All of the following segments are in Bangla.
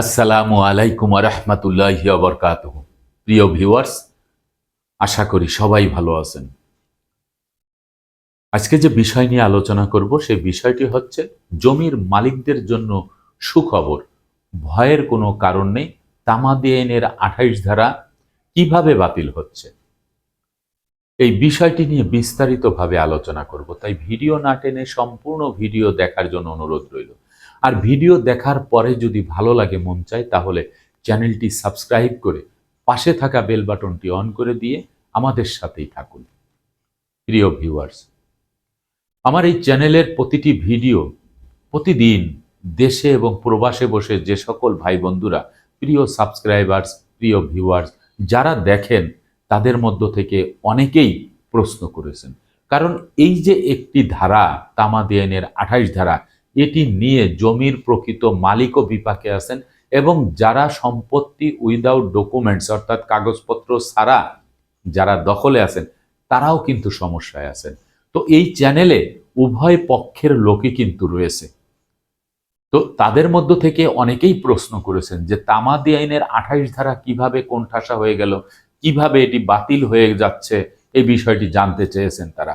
আসসালামু আলাইকুম রহমতুল্লাহ বরকাত প্রিয় ভিউয়ার্স, আশা করি সবাই ভালো আছেন। আজকে যে বিষয় নিয়ে আলোচনা করব, সেই বিষয়টি হচ্ছে জমির মালিকদের জন্য সুখবর। ভয়ের কোনো কারণ নেই, তামাদি আইনের আঠাইশ ধারা কীভাবে বাতিল হচ্ছে? এই বিষয়টি নিয়ে বিস্তারিতভাবে আলোচনা করব, তাই ভিডিও না টেনে সম্পূর্ণ ভিডিও দেখার জন্য অনুরোধ রইল। আর ভিডিও দেখার পরে যদি ভালো লাগে মন চায়, তাহলে চ্যানেলটি সাবস্ক্রাইব করে পাশে থাকা বেল বাটনটি অন করে দিয়ে আমাদের সাথেই থাকুন। প্রিয় ভিউয়ার্স, আমার এই চ্যানেলের প্রতিটি ভিডিও প্রতিদিন দেশে এবং প্রবাসে বসে যে সকল ভাই বন্ধুরা, প্রিয় সাবস্ক্রাইবার্স, প্রিয় ভিউয়ার্স, যারা দেখেন, তাদের মধ্য থেকে অনেকেই প্রশ্ন করেছেন। কারণ এই যে একটি ধারা তামাদি আইনের আঠাইশ ধারা এটি নিয়ে জমির প্রকৃত মালিকও বিপাকে আছেন এবং যারা সম্পত্তি উইদাউট ডকুমেন্টস অর্থাৎ কাগজপত্র ছাড়া যারা দখলে আছেন, তারাও কিন্তু সমস্যায় আছেন। তো এই চ্যানেলে উভয় পক্ষের লোকই কিন্তু রয়েছে। তো তাদের মধ্য থেকে অনেকেই প্রশ্ন করেছেন যে তামাদি আইনের আঠাইশ ধারা কীভাবে কোণঠাসা হয়ে গেল, কীভাবে এটি বাতিল হয়ে যাচ্ছে, এই বিষয়টি জানতে চেয়েছেন তারা।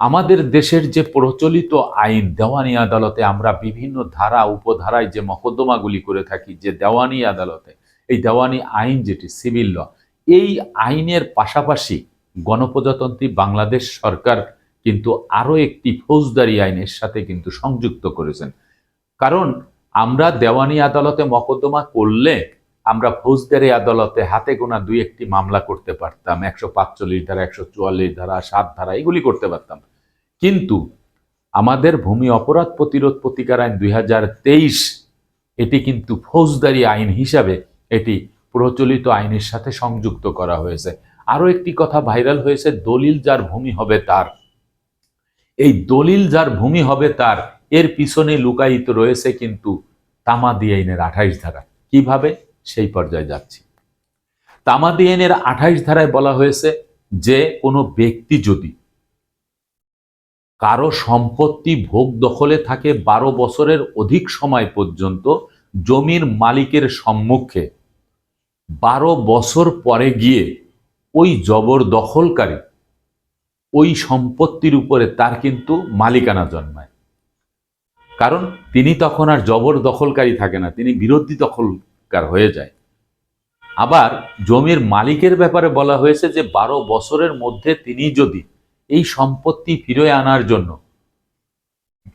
আমাদের দেশের যে প্রচলিত আইন, দেওয়ানি আদালতে আমরা বিভিন্ন ধারা, উপধারায় যে মকদ্দমাগুলি করে থাকি, যে দেওয়ানি আদালতে, এই দেওয়ানি আইন যেটি, সিভিল ল, এই আইনের পাশাপাশি গণপ্রজাতন্ত্রী বাংলাদেশ সরকার কিন্তু আরও একটি ফৌজদারি আইনের সাথে কিন্তু সংযুক্ত করেছেন। কারণ আমরা দেওয়ানি আদালতে মকদ্দমা করলে আমরা ফৌজদারি আদালতে হাতে গোনা দুই একটি মামলা করতে পারতাম, একশো পাঁচচল্লিশ ধারা, একশো চুয়াল্লিশ ধারা, সাত ধারা, এগুলি করতে পারতাম। কিন্তু আমাদের ভূমি অপরাধ প্রতিরোধ প্রতিকার আইন দুই হাজার তেইশ, এটি কিন্তু ফৌজদারি আইন হিসাবে এটি প্রচলিত আইনের সাথে সংযুক্ত করা হয়েছে। আরও একটি কথা ভাইরাল হয়েছে, দলিল যার ভূমি হবে তার। এই দলিল যার ভূমি হবে তার, এর পিছনে লুকায়িত রয়েছে কিন্তু তামাদি আইনের আঠাইশ ধারা। কীভাবে? সেই পর্যায়ে যাচ্ছি। তামাদি আইনের আঠাইশ ধারায় বলা হয়েছে যে কোনো ব্যক্তি যদি কারও সম্পত্তি ভোগ দখলে থাকে বারো বছরের অধিক সময় পর্যন্ত জমির মালিকের সম্মুখে, বারো বছর পরে গিয়ে ওই জবর দখলকারী ওই সম্পত্তির উপরে তার কিন্তু মালিকানা জন্মায়। কারণ তিনি তখন আর জবর দখলকারী থাকে না, তিনি বিরোধী দখলকার হয়ে যায়। আবার জমির মালিকের ব্যাপারে বলা হয়েছে যে, বারো বছরের মধ্যে তিনি যদি এই সম্পত্তি ফিরে আনার জন্য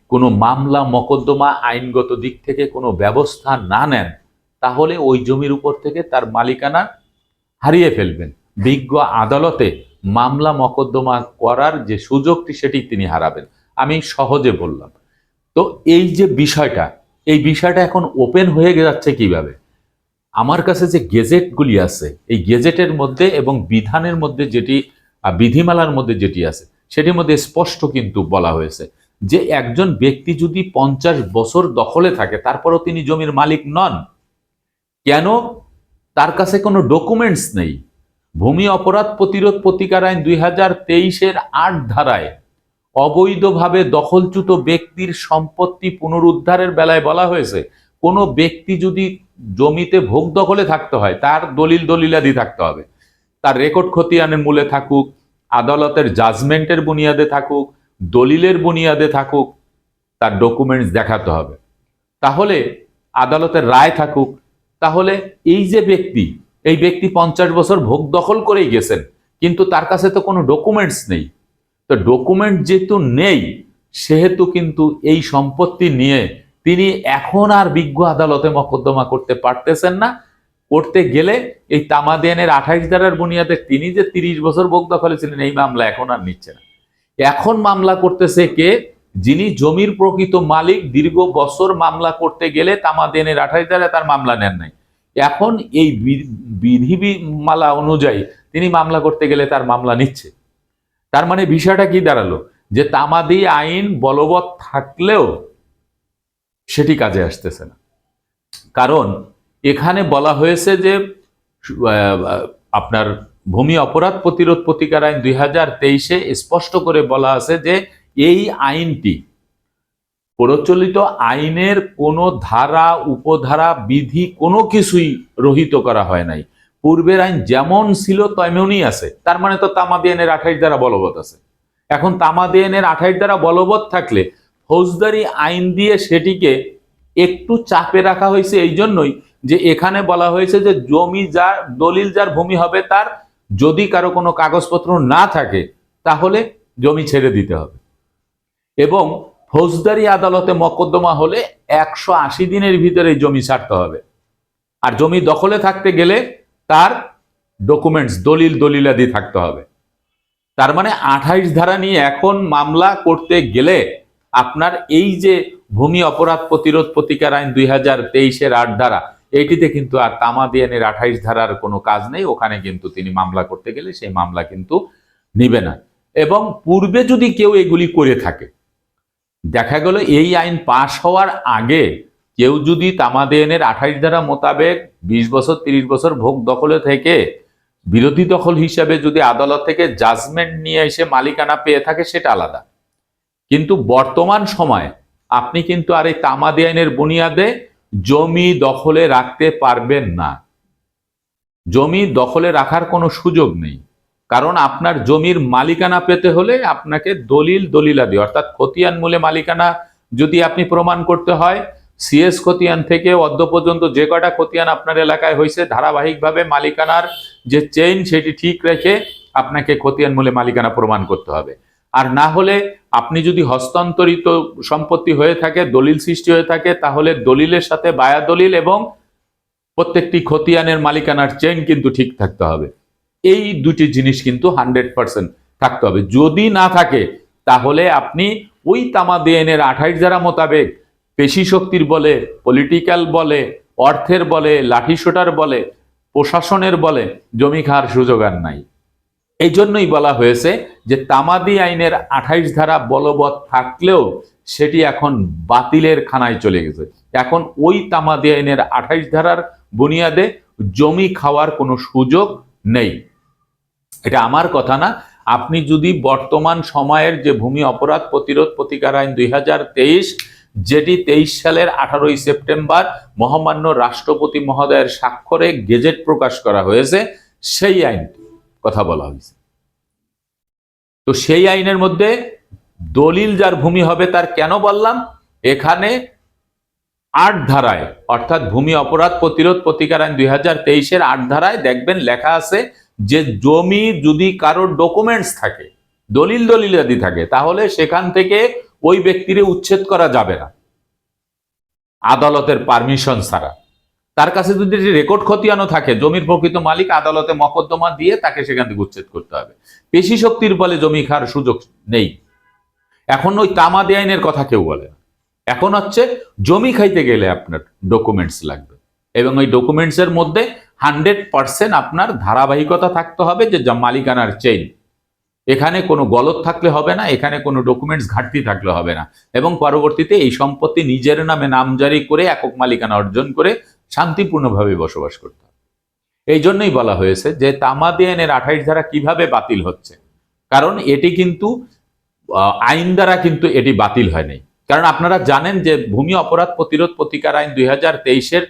কোনো মামলা, মকদ্দমা আইনগত দিক থেকে কোনো ব্যবস্থা না নেন, তাহলে ওই জমির উপর থেকে তার মালিকানা হারিয়ে ফেলবেন। বিজ্ঞ আদালতে মামলা, মকদ্দমা করার যে সুযোগটি সেটি তিনি হারাবেন। আমি সহজে বললাম। তো এই যে বিষয়টা, এই বিষয়টা এখন ওপেন হয়ে যাচ্ছে কীভাবে? আমার কাছে যে গেজেটগুলি আছে, এই গেজেটের মধ্যে এবং বিধানের মধ্যে যেটি বিধিমালার মধ্যে যেটি আছে, সেটির মধ্যে স্পষ্ট কিন্তু বলা হয়েছে যে একজন ব্যক্তি যদি পঞ্চাশ বছর দখলে থাকে, তারপরও তিনি জমির মালিক নন। কেন? তার কাছে কোনো ডকুমেন্টস নেই। ভূমি অপরাধ প্রতিরোধ প্রতিকার আইন দুই হাজার তেইশের আট ধারায় অবৈধভাবে দখলচ্যুত ব্যক্তির সম্পত্তি পুনরুদ্ধারের বেলায় বলা হয়েছে কোনো ব্যক্তি যদি জমিতে ভোগ দখলে থাকতে হয়, তার দলিল দলিলাদি থাকতে হবে। তার রেকর্ড খতিয়ানের মূলে থাকুক, আদালতের জাজমেন্টের বুনিয়াদে থাকুক, দলিলের বুনিয়াদে থাকুক, তার ডকুমেন্টস দেখাতে হবে। তাহলে আদালতের রায় থাকুক। তাহলে এই যে ব্যক্তি, এই ব্যক্তি পঞ্চাশ বছর ভোগ দখল করেই গেছেন, কিন্তু তার কাছে তো কোনো ডকুমেন্টস নেই। তো ডকুমেন্ট যেহেতু নেই, সেহেতু কিন্তু এই সম্পত্তি নিয়ে তিনি এখন আর বিজ্ঞ আদালতে মকদ্দমা করতে পারতেছেন না। করতে গেলে এই তামাদিয়ানের আঠাইশ ধারার বুনিয়াদে তিনি যে তিরিশ বছর ভোগ দখলে ছিলেন, এই মামলা এখন আর নিচ্ছে না। এখন মামলা করতেছে কে? যিনি জমির প্রকৃত মালিক, দীর্ঘ বছর মামলা করতে গেলে তামাদিয়ানের আঠাইশ ধারায় তার মামলা নেন নাই। এখন এই বিধিমালা অনুযায়ী তিনি মামলা করতে গেলে তার মামলা নিচ্ছে। তার মানে বিষয়টা কি দাঁড়াল? যে তামাদি আইন বলবৎ থাকলেও সেটি কাজে আসতেছে না। কারণ এখানে বলা হয়েছে যে আপনার ভূমি অপরাধ প্রতিরোধ প্রতিকার আইন দুই হাজার তেইশে স্পষ্ট করে বলা আছে যে, এই আইনটি প্রচলিত আইনের কোনো ধারা, উপধারা, বিধি কোনো কিছুই রহিত করা হয় নাই। পূর্বের আইন যেমন ছিল, তেমনই আছে। তার মানে তো তামাদি আইনের আঠাইশ দ্বারা বলবৎ আছে। এখন তামাদি আইনের আঠাইশ দ্বারা বলবৎ থাকলে ফৌজদারি আইন দিয়ে সেটিকে একটু চাপে রাখা হয়েছে এই জন্যই যে এখানে বলা হয়েছে যে জমি যার, দলিল যার ভূমি হবে তার, যদি কারও কোনো কাগজপত্র না থাকে, তাহলে জমি ছেড়ে দিতে হবে। এবং ফৌজদারি আদালতে মকদ্দমা হলে একশো আশি দিনের ভিতরে জমি ছাড়তে হবে। আর জমি দখলে থাকতে গেলে তার ডকুমেন্টস দলিল, দলিলাদি থাকতে হবে। তার মানে আঠাইশ ধারা নিয়ে এখন মামলা করতে গেলে আপনার এই যে ভূমি অপরাধ প্রতিরোধ প্রতিকার আইন দুই হাজার তেইশের আট ধারা এইটিতে কিন্তু আর তামাদিয়ানের আঠাইশ ধারার কোনো কাজ নেই। ওখানে কিন্তু তিনি মামলা করতে গেলে সেই মামলা কিন্তু নিবে না। এবং পূর্বে যদি কেউ এগুলি করে থাকে, দেখা গেল এই আইন পাশ হওয়ার আগে কেউ যদি তামাদেনের আঠাইশ ধারা মোতাবেক বিশ বছর, তিরিশ বছর ভোগ দখলে থেকে বিরোধী দখল হিসাবে যদি আদালত থেকে জাজমেন্ট নিয়ে এসে মালিকানা পেয়ে থাকে, সেটা আলাদা। কিন্তু বর্তমান সময়ে আপনি কিন্তু আর এই তামাদি আইনের বুনিয়াদে জমি দখলে রাখতে পারবেন না। জমি দখলে রাখার কোনো সুযোগ নেই। কারণ আপনার জমির মালিকানা পেতে হলে আপনাকে দলিল দলিলাদি, অর্থাৎ খতিয়ান মূলে মালিকানা যদি আপনি প্রমাণ করতে হয়, সিএস খতিয়ান থেকে অদ্য পর্যন্ত যে কটা খতিয়ান আপনার এলাকায় হয়েছে ধারাবাহিকভাবে মালিকানার যে চেইন সেটি ঠিক রেখে আপনাকে খতিয়ান মূলে মালিকানা প্রমাণ করতে হবে। আর না হলে আপনি যদি হস্তান্তরিত সম্পত্তি হয়ে থাকে, দলিল সৃষ্টি হয়ে থাকে, তাহলে দলিলের সাথে বায়া দলিল এবং প্রত্যেকটি খতিয়ানের মালিকানার চেইন কিন্তু ঠিক থাকতে হবে। এই দুটি জিনিস কিন্তু হান্ড্রেড পার্সেন্ট থাকতে হবে। যদি না থাকে, তাহলে আপনি ওই তামাদেনের আঠাইশ ধারা মোতাবেক পেশি শক্তির বলে পলিটিক্যাল বলে, অর্থের বলে লাঠিসোটার বলে, প্রশাসনের বলে জমি খাওয়ার সুযোগ আর নাই। এই জন্যই বলা হয়েছে যে তামাদি আইনের আঠাইশ ধারা বলবৎ থাকলেও সেটি এখন বাতিলের খানায় চলে গেছে। এখন ওই তামাদি আইনের আঠাইশ ধারার বুনিয়াদে জমি খাওয়ার কোনো সুযোগ নেই। এটা আমার কথা না। আপনি যদি বর্তমান সময়ের যে ভূমি অপরাধ প্রতিরোধ প্রতিকার আইন দুই হাজার তেইশ, যেটি তেইশ সালের আঠারোই সেপ্টেম্বর মহামান্য রাষ্ট্রপতি মহোদয়ের স্বাক্ষরে গেজেট প্রকাশ করা হয়েছে, সেই আইন কথা বলা হয়েছে। তো সেই আইনের মধ্যে দলিল যার ভূমি হবে তার কেন বললাম? এখানে আট ধারায়, অর্থাৎ ভূমি অপরাধ প্রতিরোধ প্রতিকার আইন দুই হাজার তেইশের আট ধারায় দেখবেন লেখা আছে যে জমি যদি কারোর ডকুমেন্টস থাকে, দলিল দলিল আদি থাকে, তাহলে সেখান থেকে ওই ব্যক্তিরে উচ্ছেদ করা যাবে না। আদালতের পারমিশন ছাড়া। তার কাছে যদি রেকর্ড খতিয়ানো থাকে, জমির প্রকৃত মালিক আদালতে মকদ্দমা দিয়ে তাকে সেখান থেকে উচ্ছেদ করতে হবে। পেশি শক্তির বলে জমি খাওয়ার সুযোগ নেই। এখন ওই তামাদি আইনের কথা কেউ বলে না। এখন হচ্ছে জমি খাইতে গেলে আপনার ডকুমেন্টস লাগবে এবং ওই ডকুমেন্টসের মধ্যে হান্ড্রেড পার্সেন্ট আপনার ধারাবাহিকতা থাকতে হবে যে মালিকানার চেইন এখানে কোনো গলত থাকলে হবে না, এখানে কোনো ডকুমেন্টস ঘাটতি থাকলে হবে না। এবং পরবর্তীতে এই সম্পত্তি নিজের নামে নামজারি করে একক মালিকানা অর্জন করে শান্তিপূর্ণভাবে বসবাস করতে। এই জন্যই বলা হয়েছে যে তামাদি আইনের আঠাইশ ধারা কীভাবে বাতিল হচ্ছে, কারণ এটি কিন্তু আইন দ্বারা কিন্তু এটি বাতিল হয়নি। কারণ আপনারা জানেন যে ভূমি অপরাধ প্রতিরোধ প্রতিকার আইন দুই হাজার তেইশের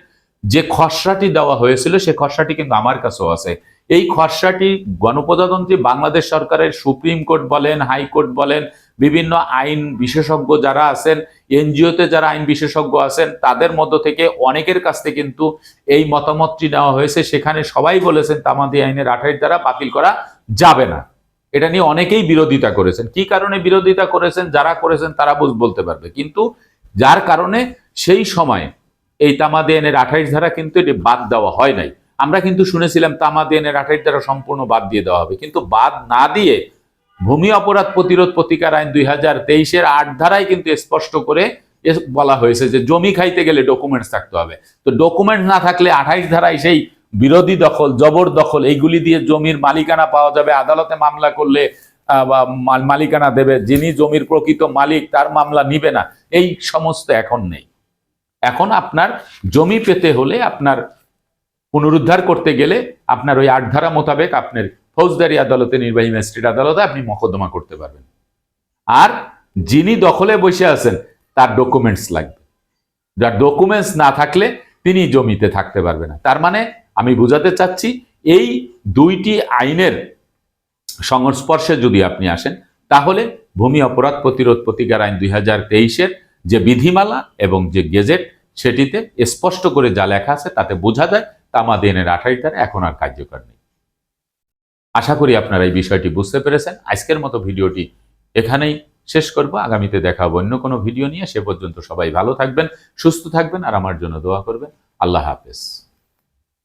যে খসড়াটি দেওয়া হয়েছিল, সে খসড়াটি কিন্তু আমার কাছেও আছে। এই খসড়াটি গণপ্রজাতন্ত্রী বাংলাদেশ সরকারের সুপ্রিম কোর্ট বলেন, হাইকোর্ট বলেন, বিভিন্ন আইন বিশেষজ্ঞ যারা আছেন, এনজিওতে যারা আইন বিশেষজ্ঞ আছেন, তাদের মধ্য থেকে অনেকের কাছ থেকে কিন্তু এই মতামতটি নেওয়া হয়েছে। সেখানে সবাই বলেছেন, তামাদি আইনের আঠাইশ দ্বারা বাতিল করা যাবে না। এটা নিয়ে অনেকেই বিরোধিতা করেছেন। কি কারণে বিরোধিতা করেছেন, যারা করেছেন, তারা বুঝ, বলতে পারবে। কিন্তু যার কারণে সেই সময় এই তামাদি আইনের আঠাইশ ধারা কিন্তু এটি বাদ দেওয়া হয় নাই। আমরা কিন্তু শুনেছিলাম তামাদিয়ানের আঠাইশ ধারা সম্পূর্ণ বাদ দিয়ে দেওয়া হবে। কিন্তু বাদ না দিয়ে ভূমি অপরাধ প্রতিরোধ প্রতিকার আইন দুই হাজার তেইশের আট ধারায় কিন্তু স্পষ্ট করে বলা হয়েছে যে জমি খাইতে গেলে ডকুমেন্টস থাকতে হবে। তো ডকুমেন্ট না থাকলে আঠাইশ ধারায় সেই বিরোধী দখল, জবর দখল, এইগুলি দিয়ে জমির মালিকানা পাওয়া যাবে। আদালতে মামলা করলে মালিকানা দেবে। যিনি জমির প্রকৃত মালিক, তার মামলা নিবে না। এই সমস্ত এখন নেই। এখন আপনার জমি পেতে হলে আপনার পুনরুদ্ধার করতে গেলে আপনার ওই আট ধারা মোতাবেক আপনার ফৌজদারি আদালতে, নির্বাহী ম্যাজিস্ট্রেট আদালতে আপনি মকদ্দমা করতে পারবেন। আর যিনি দখলে বসে আছেন, তার ডকুমেন্টস লাগবে। যার ডকুমেন্টস না থাকলে তিনি জমিতে থাকতে পারবে না। তার মানে আমি বোঝাতে চাচ্ছি, এই দুইটি আইনের সংস্পর্শে যদি আপনি আসেন, তাহলে ভূমি অপরাধ প্রতিরোধ প্রতিকার আইন দুই হাজার তেইশের যে বিধিমালা এবং যে গেজেট, সেটিতে স্পষ্ট করে যা লেখা আছে তাতে বোঝা যায় তামাদিনের আঠাশ ধারা এখন আর কার্যকর নেই। আশা করি আপনারা এই বিষয়টি বুঝতে পেরেছেন। আজকের মতো ভিডিওটি এখানেই শেষ করব। আগামীতে দেখা অন্য কোনো ভিডিও নিয়ে। সে পর্যন্ত সবাই ভালো থাকবেন, সুস্থ থাকবেন আর আমার জন্য দোয়া করবেন। আল্লাহ হাফেজ।